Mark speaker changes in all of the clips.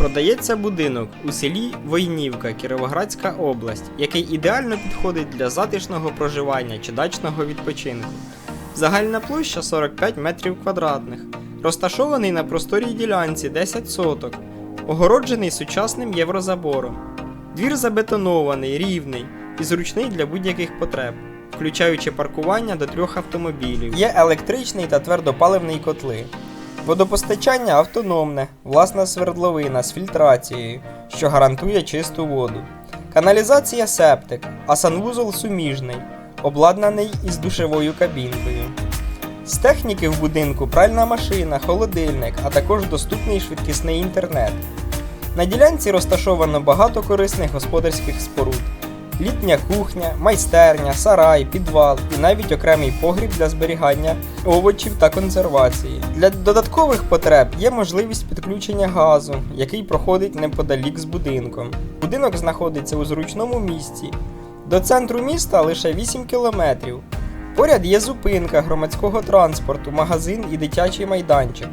Speaker 1: Продається будинок у селі Войнівка, Кіровоградська область, який ідеально підходить для затишного проживання чи дачного відпочинку. Загальна площа 45 метрів квадратних, розташований на просторій ділянці 10 соток, огороджений сучасним єврозабором. Двір забетонований, рівний і зручний для будь-яких потреб, включаючи паркування до трьох автомобілів. Є електричний та твердопаливний котли. Водопостачання автономне, власна свердловина з фільтрацією, що гарантує чисту воду. Каналізація септик, а санвузол суміжний, обладнаний із душевою кабінкою. З техніки в будинку пральна машина, холодильник, а також доступний швидкісний інтернет. На ділянці розташовано багато корисних господарських споруд: літня кухня, майстерня, сарай, підвал і навіть окремий погріб для зберігання овочів та консервації. Для додаткових потреб є можливість підключення газу, який проходить неподалік з будинком. Будинок знаходиться у зручному місці. До центру міста лише 8 кілометрів. Поряд є зупинка громадського транспорту, магазин і дитячий майданчик.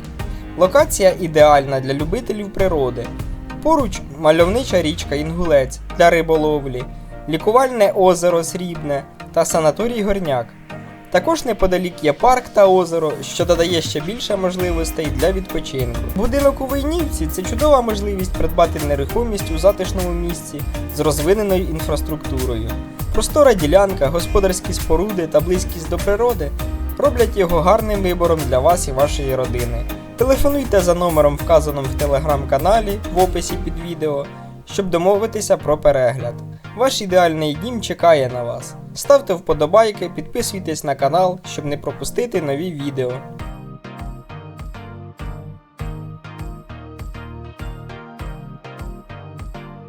Speaker 1: Локація ідеальна для любителів природи. Поруч мальовнича річка Інгулець для риболовлі, лікувальне озеро Срібне та санаторій Горняк. Також неподалік є парк та озеро, що додає ще більше можливостей для відпочинку. Будинок у Войнівці це чудова можливість придбати нерухомість у затишному місці з розвиненою інфраструктурою. Простора ділянка, господарські споруди та близькість до природи роблять його гарним вибором для вас і вашої родини. Телефонуйте за номером, вказаним в телеграм-каналі в описі під відео, щоб домовитися про перегляд. Ваш ідеальний дім чекає на вас. Ставте вподобайки, підписуйтесь на канал, щоб не пропустити нові відео.